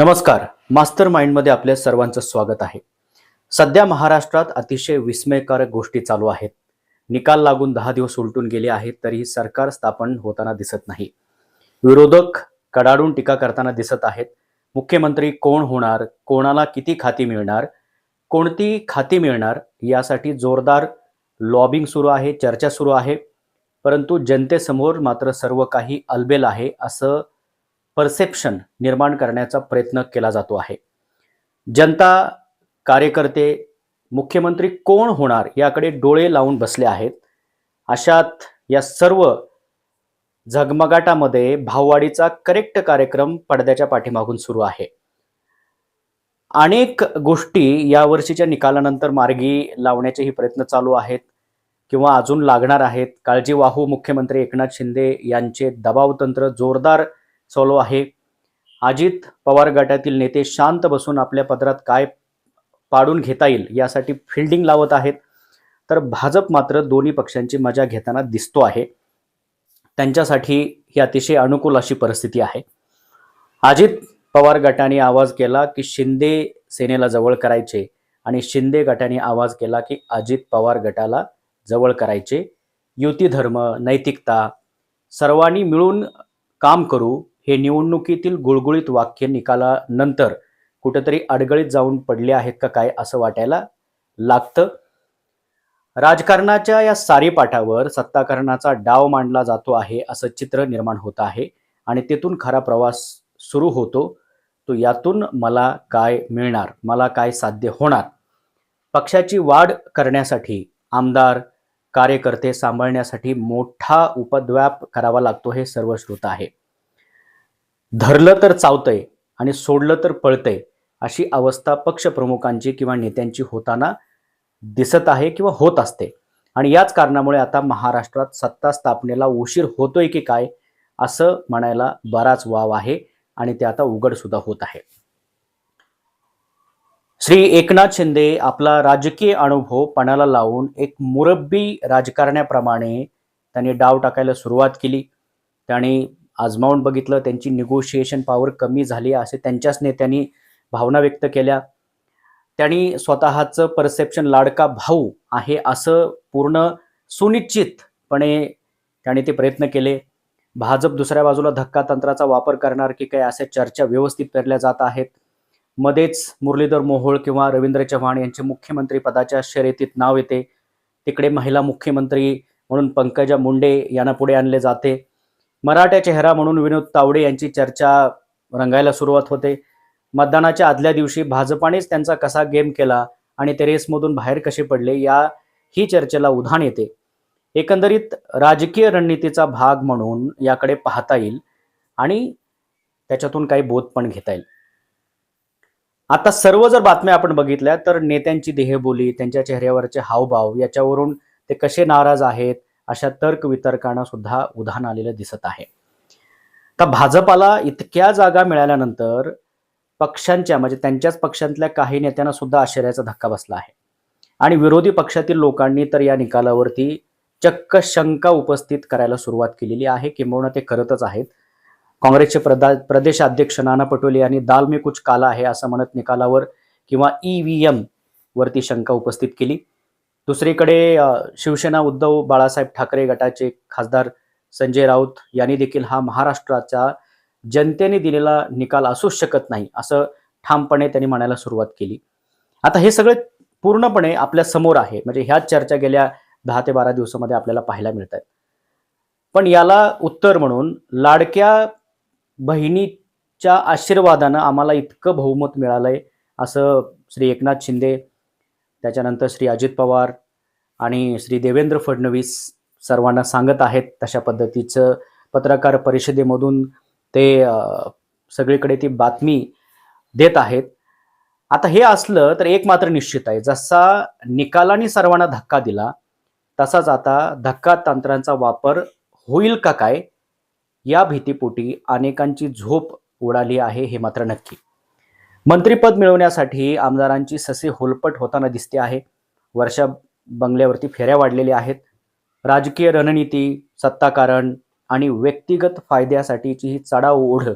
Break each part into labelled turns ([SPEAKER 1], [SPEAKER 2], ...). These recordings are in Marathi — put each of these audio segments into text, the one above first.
[SPEAKER 1] नमस्कार. मास्टर माइंडमध्ये आपल्या सर्वांचं स्वागत आहे. सध्या महाराष्ट्रात अतिशय विस्मयकारक गोष्टी चालू आहेत. निकाल लागून दहा दिवस उलटून गेले आहेत तरीही सरकार स्थापन होताना दिसत नाही. विरोधक कडाडून टीका करताना दिसत आहेत. मुख्यमंत्री कोण होणार कोणाला किती खाती मिळणार कोणती खाती मिळणार यासाठी जोरदार लॉबिंग सुरू आहे चर्चा सुरू आहे. परंतु जनतेसमोर मात्र सर्व काही अलबेल आहे असं परसेप्शन निर्माण करण्याचा प्रयत्न केला जातो आहे. जनता कार्यकर्ते मुख्यमंत्री कोण होणार याकडे डोळे लावून बसले आहेत. अशात या सर्व झगमगाटामध्ये भाववाडीचा करेक्ट कार्यक्रम पडद्याच्या पाठीमागून सुरू आहे. अनेक गोष्टी या वर्षीच्या निकालानंतर मार्गी लावण्याचेही प्रयत्न चालू आहेत किंवा अजून लागणार आहेत. काळजीवाहू मुख्यमंत्री एकनाथ शिंदे यांचे दबावतंत्र जोरदार चालू आहे. अजित पवार गटातील नेते शांत बसून आपल्या पदरात काय पाडून घेता येईल यासाठी फिल्डिंग लावत आहेत. तर भाजप मात्र दोन्ही पक्षांची मजा घेताना दिसतो आहे. त्यांच्यासाठी ही अतिशय अनुकूल अशी परिस्थिती आहे. अजित पवार गटाने आवाज केला की शिंदे सेनेला जवळ करायचे आणि शिंदे गटाने आवाज केला की अजित पवार गटाला जवळ करायचे. युती धर्म नैतिकता सर्वांनी मिळून काम करू हे निवडणुकीतील गुळगुळीत वाक्य निकालानंतर कुठेतरी अडगळीत जाऊन पडले आहेत का काय असं वाटायला लागतं. राजकारणाच्या या सारीपाठावर सत्ताकरणाचा डाव मांडला जातो आहे असं चित्र निर्माण होत आहे आणि तेथून खरा प्रवास सुरू होतो. तो यातून मला काय मिळणार? मला काय साध्य होणार? पक्षाची वाढ करण्यासाठी आमदार कार्यकर्ते सांभाळण्यासाठी मोठा उपद्व्याप करावा लागतो हे सर्वश्रुत आहे. धरलं तर चावतंय आणि सोडलं तर पळतंय अशी अवस्था पक्षप्रमुखांची किंवा नेत्यांची होताना दिसत आहे किंवा होत असते. आणि याच कारणामुळे आता महाराष्ट्रात सत्ता स्थापनेला उशीर होतोय की काय असं म्हणायला बराच वाव आहे आणि ते आता उघड सुद्धा होत आहे. श्री एकनाथ शिंदे आपला राजकीय अनुभव पणाला लावून एक मुरब्बी राजकारण्याप्रमाणे त्यांनी डाव टाकायला सुरुवात केली. त्यांनी आजमावून बघितलं त्यांची निगोशिएशन पॉवर कमी झाली असे त्यांच्याच नेत्यांनी भावना व्यक्त केल्या. त्यांनी स्वतःचं परसेप्शन लाडका भाऊ आहे असं पूर्ण सुनिश्चितपणे त्याने ते प्रयत्न केले. भाजप दुसऱ्या बाजूला धक्का तंत्राचा वापर करणार की काय अशा चर्चा व्यवस्थित पेरल्या जात आहेत. मध्येच मुरलीधर मोहोळ किंवा रवींद्र चव्हाण यांचे मुख्यमंत्री पदाच्या शर्यतीत नाव येते. तिकडे महिला मुख्यमंत्री म्हणून पंकजा मुंडे यांना पुढे आणले जाते. मराठा चेहरा म्हणून विनोद तावडे यांची चर्चा रंगायला सुरुवात होते. मतदानाच्या आदल्या दिवशी भाजपानेच त्यांचा कसा गेम केला आणि ते रेसमधून बाहेर कसे पडले या ही चर्चेला उधाण येते. एकंदरीत राजकीय रणनीतीचा भाग म्हणून याकडे पाहता येईल आणि त्याच्यातून काही बोध पण घेता येईल. आता सर्व जर बातम्या आपण बघितल्या तर नेत्यांची देहबोली त्यांच्या चेहऱ्यावरचे हावभाव याच्यावरून ते कसे नाराज आहेत अशा तर्क वितर्कांना सुद्धा उधाण आलेलं दिसत आहे. तर भाजपाला इतक्या जागा मिळाल्यानंतर पक्षांच्या म्हणजे त्यांच्याच पक्षांतल्या काही नेत्यांना सुद्धा आश्चर्याचा धक्का बसला आहे. आणि विरोधी पक्षातील लोकांनी तर या निकालावरती चक्क शंका उपस्थित करायला सुरुवात केलेली आहे. किंबहुना ते करतच आहेत. काँग्रेसचे प्रदा प्रदेशाध्यक्ष नाना पटोले यांनी दाल मी कुछ काला आहे असं म्हणत निकालावर किंवा ई व्ही एम वरती शंका उपस्थित केली. दुसरीकडे शिवसेना उद्धव बाळासाहेब ठाकरे गटाचे खासदार संजय राऊत यांनी देखील हा महाराष्ट्राचा जनतेने दिलेला निकाल असूच शकत नाही असं ठामपणे त्यांनी म्हणायला सुरुवात केली. आता हे सगळं पूर्णपणे आपल्यासमोर आहे म्हणजे ह्याच चर्चा गेल्या दहा ते बारा दिवसामध्ये आपल्याला पाहायला मिळत आहेत पण याला उत्तर म्हणून लाडक्या बहिणीच्या आशीर्वादानं आम्हाला इतकं बहुमत मिळालंय असं श्री एकनाथ शिंदे त्याच्यानंतर श्री अजित पवार आणि श्री देवेंद्र फडणवीस सर्वांना सांगत आहेत तशा पद्धतीचं पत्रकार परिषदेमधून ते सगळीकडे ती बातमी देत आहेत. आता हे असलं तर एक मात्र निश्चित आहे. जसा निकालाने सर्वांना धक्का दिला तसाच आता धक्का तंत्रांचा वापर होईल का काय या भीतीपोटी अनेकांची झोप उडाली आहे हे मात्र नक्की. मंत्रीपद मिळवण्यासाठी आमदारांची ससे होलपट होताना दिसते आहे. वर्षा बंगल्यावरती फेऱ्या वाढलेल्या आहेत. राजकीय रणनीती सत्ताकारण आणि व्यक्तिगत फायद्यासाठीची ही चढाओढ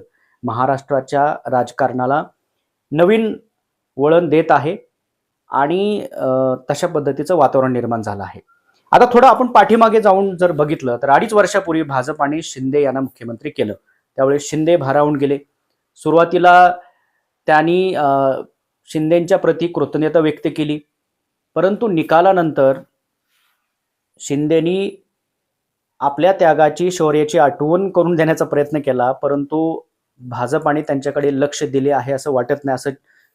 [SPEAKER 1] महाराष्ट्राच्या राजकारणाला नवीन वळण देत आहे आणि तशा पद्धतीचं वातावरण निर्माण झालं आहे. आता थोडं आपण पाठीमागे जाऊन जर बघितलं तर अडीच वर्षापूर्वी भाजपाने शिंदे यांना मुख्यमंत्री केलं. त्यावेळेस शिंदे भारावून गेले. सुरुवातीला त्यांनी शिंदेंच्या शिंदेच्या प्रती कृतज्ञता व्यक्त केली. परंतु निकालानंतर शिंदेनी आपल्या त्यागाची शौर्याची आठवण करून देण्याचा प्रयत्न केला. परंतु भाजपाने त्यांच्याकडे लक्ष दिले आहे असं वाटत नाही असं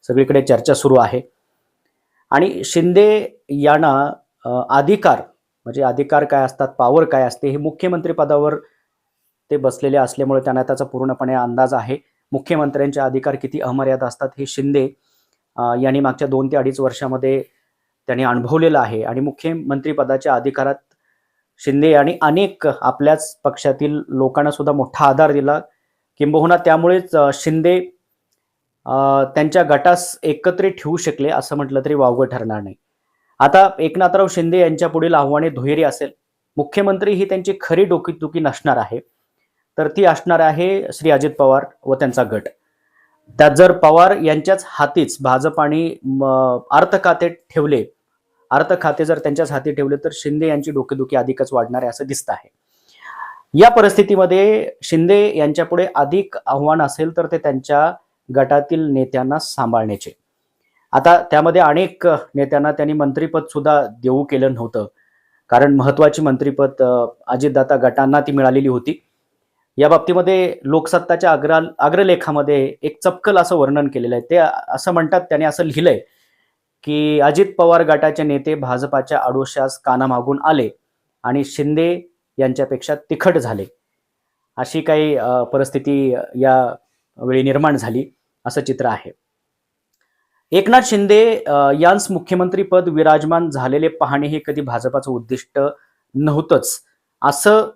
[SPEAKER 1] सगळीकडे चर्चा सुरू आहे. आणि शिंदे यांना अधिकार म्हणजे अधिकार काय असतात पॉवर काय असते हे मुख्यमंत्री पदावर ते बसलेले असल्यामुळे त्यांना त्याचा पूर्णपणे अंदाज आहे. मुख्यमंत्र्यांचे अधिकार किती अमर्याद असतात हे शिंदे यांनी मागच्या दोन ते अडीच वर्षामध्ये त्यांनी अनुभवलेलं आहे. आणि मुख्यमंत्रीपदाच्या अधिकारात शिंदे यांनी अनेक आपल्याच पक्षातील लोकांना सुद्धा मोठा आधार दिला. किंबहुना त्यामुळेच शिंदे त्यांच्या गटास एकत्रित ठेवू शकले असं म्हटलं तरी वावगं ठरणार नाही. आता एकनाथराव शिंदे यांच्या पुढील आव्हाने दुहेरी असेल. मुख्यमंत्री ही त्यांची खरी डोकीदुखी नसणार आहे. तर ती असणार आहे श्री अजित पवार व त्यांचा गट. त्यात जर पवार यांच्याच हातीच भाजप आणि म, अर्थ खाते ठेवले अर्थ खाते जर त्यांच्याच हाती ठेवले तर शिंदे यांची डोकेदुखी अधिकच वाढणार आहे असं दिसतं आहे. या परिस्थितीमध्ये शिंदे यांच्यापुढे अधिक आव्हान असेल तर ते त्यांच्या गटातील नेत्यांना सांभाळण्याचे. आता त्यामध्ये अनेक नेत्यांना त्यांनी मंत्रीपद सुद्धा देऊ केलं नव्हतं. कारण महत्वाची मंत्रीपद अजितदाता गटांना ती मिळालेली होती. या बाबतीमध्ये लोकसत्ताच्या अग्रा अग्रलेखामध्ये एक चपकल असं वर्णन केलेलं आहे. ते असं म्हणतात त्याने असं लिहिलंय की अजित पवार गटाचे नेते भाजपाच्या आडोशास कानामागून आले आणि शिंदे यांच्यापेक्षा तिखट झाले. अशी काही परिस्थिती या वेळी निर्माण झाली असं चित्र आहे. एकनाथ शिंदे यांस मुख्यमंत्री पद विराजमान झालेले पाहणे हे कधी भाजपाचं उद्दिष्ट नव्हतंच. असं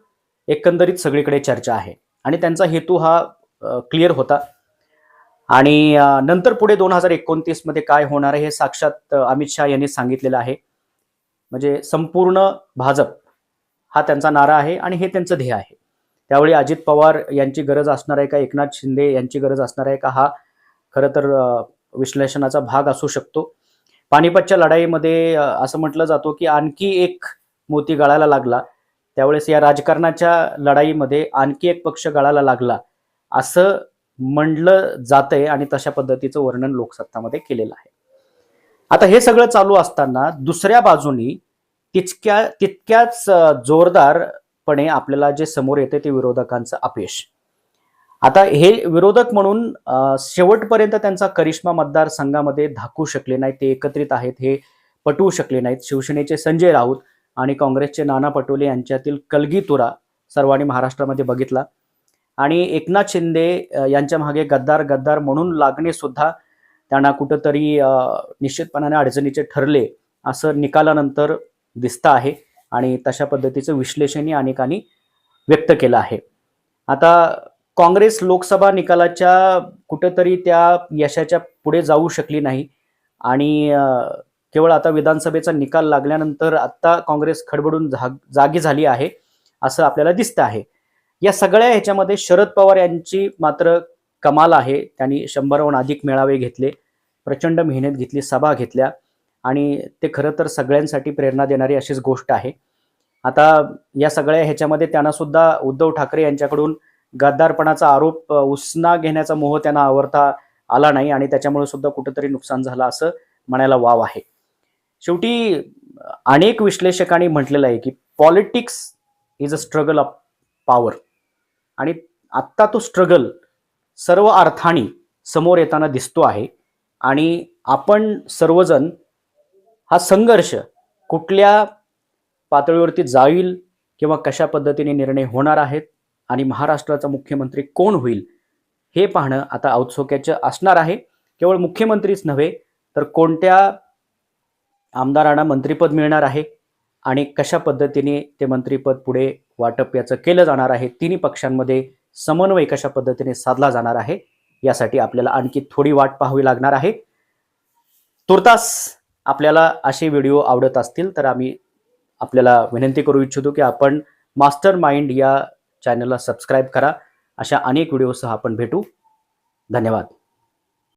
[SPEAKER 1] एकंदरीत सगळीकडे चर्चा आहे. आणि त्यांचा हेतू हा क्लिअर होता. आणि नंतर पुढे दोन हजार एकोणतीसमध्ये काय होणार आहे हे साक्षात अमित शहा यांनी सांगितलेलं आहे. म्हणजे संपूर्ण भाजप हा त्यांचा नारा आहे आणि हे त्यांचं ध्येय आहे. त्यावेळी अजित पवार यांची गरज असणार आहे का? एकनाथ शिंदे यांची गरज असणार आहे का? हा खरं तर विश्लेषणाचा भाग असू शकतो. पानिपतच्या लढाईमध्ये असं म्हटलं जातो की आणखी एक मोती गळायला लागला. त्यावेळेस या राजकारणाच्या लढाईमध्ये आणखी एक पक्ष गळाला लागला. असं म्हणलं जातंय आणि तशा पद्धतीचं वर्णन लोकसत्तामध्ये केलेलं आहे. आता हे सगळं चालू असताना दुसऱ्या बाजूनी तितक्या तितक्याच जोरदारपणे आपल्याला जे समोर येते ते विरोधकांचं अपयश. आता हे विरोधक म्हणून शेवटपर्यंत त्यांचा करिश्मा मतदारसंघामध्ये धाकू शकले नाहीत ते एकत्रित आहेत हे पटवू शकले नाहीत. शिवसेनेचे संजय राऊत आणि काँग्रेसचे नाना पटोले यांच्यातील कलगीतुरा सर्वांनी महाराष्ट्रामध्ये बघितला. आणि एकनाथ शिंदे यांच्या मागे गद्दार गद्दार म्हणून लागणे सुद्धा त्यांना कुठंतरी निश्चितपणाने अडचणीचे ठरले असं निकालानंतर दिसतं आहे. आणि तशा पद्धतीचं विश्लेषणही अनेकांनी व्यक्त केलं आहे. आता काँग्रेस लोकसभा निकालाच्या कुठंतरी त्या यशाच्या पुढे जाऊ शकली नाही. आणि केवळ आता विधानसभेचा निकाल लागल्यानंतर आता काँग्रेस खडबडून जाग जागी झाली आहे असं आपल्याला दिसतं आहे. या सगळ्या ह्याच्यामध्ये शरद पवार यांची मात्र कमाल आहे. त्यांनी शंभरहून अधिक मेळावे घेतले प्रचंड मेहनत घेतली सभा घेतल्या आणि ते खरं तर सगळ्यांसाठी प्रेरणा देणारी अशीच गोष्ट आहे. आता या सगळ्या ह्याच्यामध्ये त्यांना सुद्धा उद्धव ठाकरे यांच्याकडून गद्दारपणाचा आरोप उसना घेण्याचा मोह त्यांना आवरता आला नाही आणि त्याच्यामुळे सुद्धा कुठंतरी नुकसान झालं असं म्हणायला वाव आहे. शेवटी अनेक विश्लेषकांनी म्हटलेलं आहे की politics is a struggle of power. आणि आत्ता तो स्ट्रगल सर्व अर्थाने समोर येताना दिसतो आहे. आणि आपण सर्वजण हा संघर्ष कुठल्या पातळीवरती जाईल किंवा कशा पद्धतीने निर्णय होणार आहेत आणि महाराष्ट्राचा मुख्यमंत्री कोण होईल हे पाहणं आता औत्सुक्याचं असणार आहे. केवळ मुख्यमंत्रीच नव्हे तर कोणत्या आमदारांना मंत्रिपद मिळणार आहे आणि कशा पद्धतीने ते मंत्रिपद पुढे वाटप याचं केलं जाणार आहे तिन्ही पक्षांमध्ये समन्वय कशा पद्धतीने साधला जाणार आहे यासाठी आपल्याला आणखी थोडी वाट पाहावी लागणार आहे. तुर्तास आपल्याला असे व्हिडिओ आवडत असतील तर आम्ही आपल्याला विनंती करू इच्छितो की आपण मास्टर माइंड या चॅनलला सबस्क्राईब करा. अशा अनेक व्हिडिओसह आपण भेटू. धन्यवाद.